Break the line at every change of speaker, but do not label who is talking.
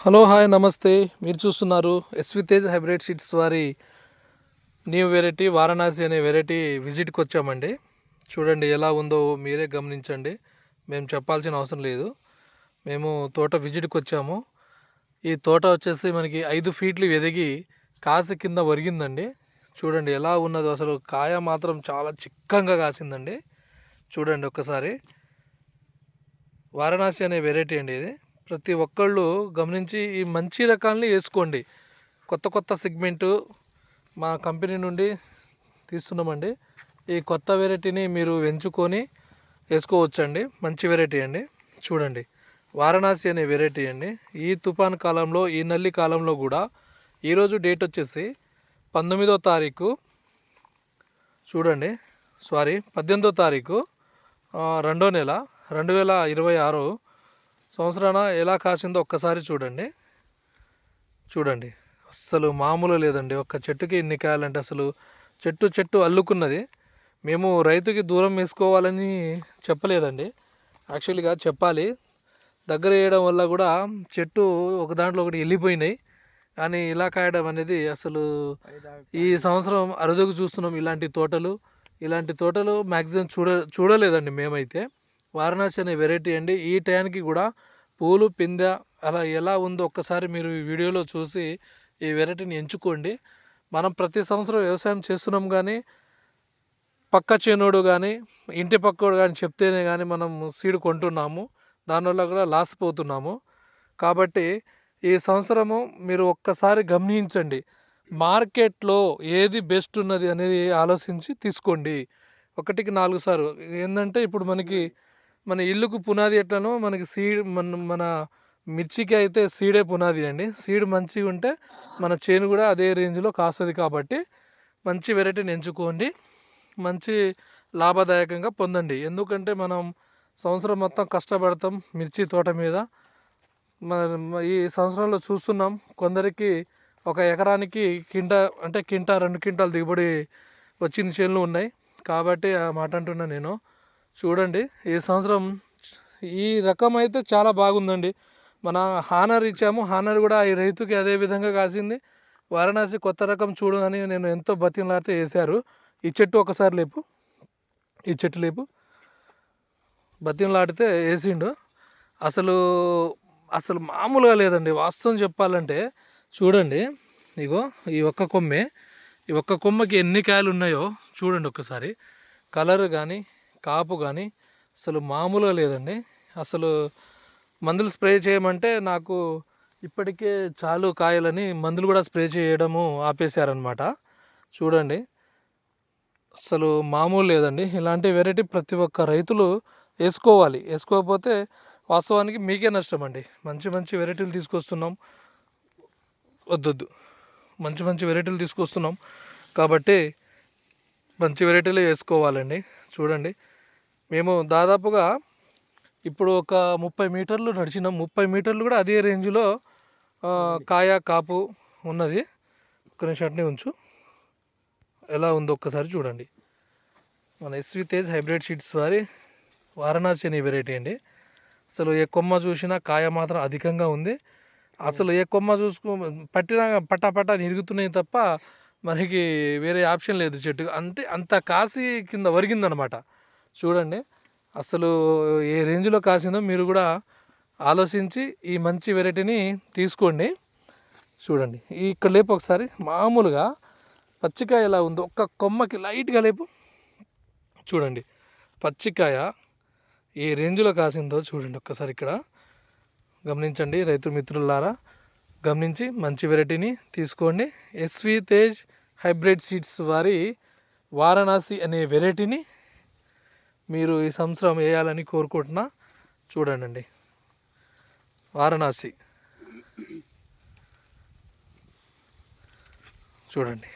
Hello hi నమస్తే. మీరు చూస్తున్నారు ఎస్వి తేజ్ హైబ్రిడ్ సీడ్స్ వారి న్యూ వెరైటీ వారణాసి అనే వెరైటీ విజిట్కి వచ్చామండి. చూడండి ఎలా ఉందో మీరే గమనించండి. మేము చెప్పాల్సిన అవసరం లేదు. మేము తోట విజిట్కి వచ్చాము. ఈ తోట వచ్చేసి మనకి ఐదు ఫీట్లు ఎదిగి కాసి కింద ఒరిగిందండి. చూడండి ఎలా ఉన్నదో. అసలు కాయ మాత్రం చాలా చిక్కంగా కాసిందండి. చూడండి ఒక్కసారి. వారణాసి అనే వెరైటీ అండి ఇది. ప్రతి ఒక్కళ్ళు గమనించి ఈ మంచి రకాలని వేసుకోండి. కొత్త కొత్త సెగ్మెంటు మా కంపెనీ నుండి తీస్తున్నామండి. ఈ కొత్త వెరైటీని మీరు ఎంచుకొని వేసుకోవచ్చండి. మంచి వెరైటీ అండి. చూడండి. వారణాసి అనే వెరైటీ అండి. ఈ తుఫాన్ కాలంలో ఈ నల్లి కాలంలో కూడా ఈరోజు డేట్ వచ్చేసి పంతొమ్మిదో తారీఖు. చూడండి. సారీ పద్దెనిమిదో తారీఖు రెండో నెల రెండు వేల ఇరవై ఆరు సంవత్సరాన ఎలా కాసిందో ఒక్కసారి చూడండి. చూడండి. అస్సలు మామూలు లేదండి. ఒక్క చెట్టుకి ఎన్ని కాయాలంటే అసలు చెట్టు చెట్టు అల్లుకున్నది. మేము రైతుకి దూరం వేసుకోవాలని చెప్పలేదండి. యాక్చువల్గా చెప్పాలి. దగ్గర వేయడం వల్ల కూడా చెట్టు ఒక దాంట్లో ఒకటి వెళ్ళిపోయినాయి. కానీ ఇలా కాయడం అనేది అసలు ఈ సంవత్సరం అరుదుకు చూస్తున్నాం ఇలాంటి తోటలు. ఇలాంటి తోటలు మ్యాక్సిమం చూడ చూడలేదండి మేమైతే. వారణాసి అనే వెరైటీ అండి. ఈ టైంకి కూడా పూలు పిందె అలా ఎలా ఉందో ఒక్కసారి మీరు ఈ వీడియోలో చూసి ఈ వెరైటీని ఎంచుకోండి. మనం ప్రతి సంవత్సరం వ్యవసాయం చేస్తున్నాం కానీ పక్క చేనోడు కానీ ఇంటి పక్కోడు కానీ చెప్తేనే కానీ మనం సీడ్ కొంటున్నాము. దానివల్ల కూడా లాస్ పోతున్నాము. కాబట్టి ఈ సంవత్సరము మీరు ఒక్కసారి గమనించండి. మార్కెట్లో ఏది బెస్ట్ ఉన్నది అనేది ఆలోచించి తీసుకోండి. ఒకటికి నాలుగు సార్లు. ఏంటంటే ఇప్పుడు మనకి మన ఇల్లుకు పునాది ఎట్లనో మనకి సీడ్ మన మన మిర్చికి అయితే సీడే పునాది అండి. సీడ్ మంచిగా ఉంటే మన చేను కూడా అదే రేంజ్లో కాస్తుంది కాబట్టి మంచి వెరైటీని ఎంచుకోండి. మంచి లాభదాయకంగా పొందండి. ఎందుకంటే మనం సంవత్సరం మొత్తం కష్టపడతాం మిర్చి తోట మీద. మన ఈ సంవత్సరంలో చూస్తున్నాం కొందరికి ఒక ఎకరానికి కింటా అంటే కింటా రెండు కింటాలు దిగుబడి వచ్చిన చేనులు ఉన్నాయి. కాబట్టి ఆ మాట అంటున్నా నేను. చూడండి ఈ సంవత్సరం ఈ రకం అయితే చాలా బాగుందండి. మన హానర్ ఇచ్చాము. హానర్ కూడా ఈ రైతుకి అదే విధంగా కాసింది. వారణాసి కొత్త రకం చూడు అని నేను ఎంతో బతిలాడితే వేశారు. ఈ చెట్టు ఒకసారి లేపు. ఈ చెట్టు లేపు. బతిలాడితే వేసిండు. అసలు అసలు మామూలుగా లేదండి. వాస్తవం చెప్పాలంటే చూడండి ఇగో ఈ ఒక్క కొమ్మే. ఈ ఒక్క కొమ్మకి ఎన్ని కాయలు ఉన్నాయో చూడండి ఒక్కసారి కలర్ కానీ కాపు కానీ అసలు మామూలుగా లేదండి. అసలు మందులు స్ప్రే చేయమంటే నాకు ఇప్పటికే చాలు కాయలని మందులు కూడా స్ప్రే చేయడము ఆపేశారనమాట చూడండి. అసలు మామూలు లేదండి. ఇలాంటి వెరైటీ ప్రతి ఒక్క రైతులు వేసుకోవాలి. వేసుకోకపోతే వాస్తవానికి మీకే నష్టం అండి. మంచి మంచి వెరైటీలు తీసుకొస్తున్నాం. వద్దొద్దు. మంచి మంచి వెరైటీలు తీసుకొస్తున్నాం. కాబట్టి మంచి వెరైటీలు వేసుకోవాలండి. చూడండి. మేము దాదాపుగా ఇప్పుడు ఒక ముప్పై మీటర్లు నడిచినాం. ముప్పై మీటర్లు కూడా అదే రేంజ్లో కాయ కాపు ఉన్నది. ఒక నిమిషం ఉంచు. ఎలా ఉందో ఒక్కసారి చూడండి. మన ఎస్వి తేజ్ హైబ్రిడ్ సీడ్స్ వారి వారణాసి అనే వెరైటీ అండి. అసలు ఏ కొమ్మ చూసినా కాయ మాత్రం అధికంగా ఉంది. అసలు ఏ కొమ్మ చూసుకో పట్టినా పట్టా పట్టా నిరుగుతున్నాయి తప్ప మనకి వేరే ఆప్షన్ లేదు చెట్టు అంటే అంత కాసి కింద వరిగిందనమాట చూడండి. అసలు ఏ రేంజ్లో కాసిందో మీరు కూడా ఆలోచించి ఈ మంచి వెరైటీని తీసుకోండి. చూడండి. ఇక్కడ లేపు ఒకసారి. మామూలుగా పచ్చికాయ ఎలా ఉందో ఒక్క కొమ్మకి లైట్గా లేపు. చూడండి. పచ్చికాయ ఏ రేంజ్లో కాసిందో చూడండి ఒక్కసారి ఇక్కడ. గమనించండి రైతు మిత్రులారా. గమనించి మంచి వెరైటీని తీసుకోండి. ఎస్వి తేజ్ హైబ్రిడ్ సీడ్స్ వారి వారణాసి అనే వెరైటీని మీరు ఈ సంవత్సరం వేయాలని కోరుకుంటున్నా చూడండి వారణాసి. చూడండి.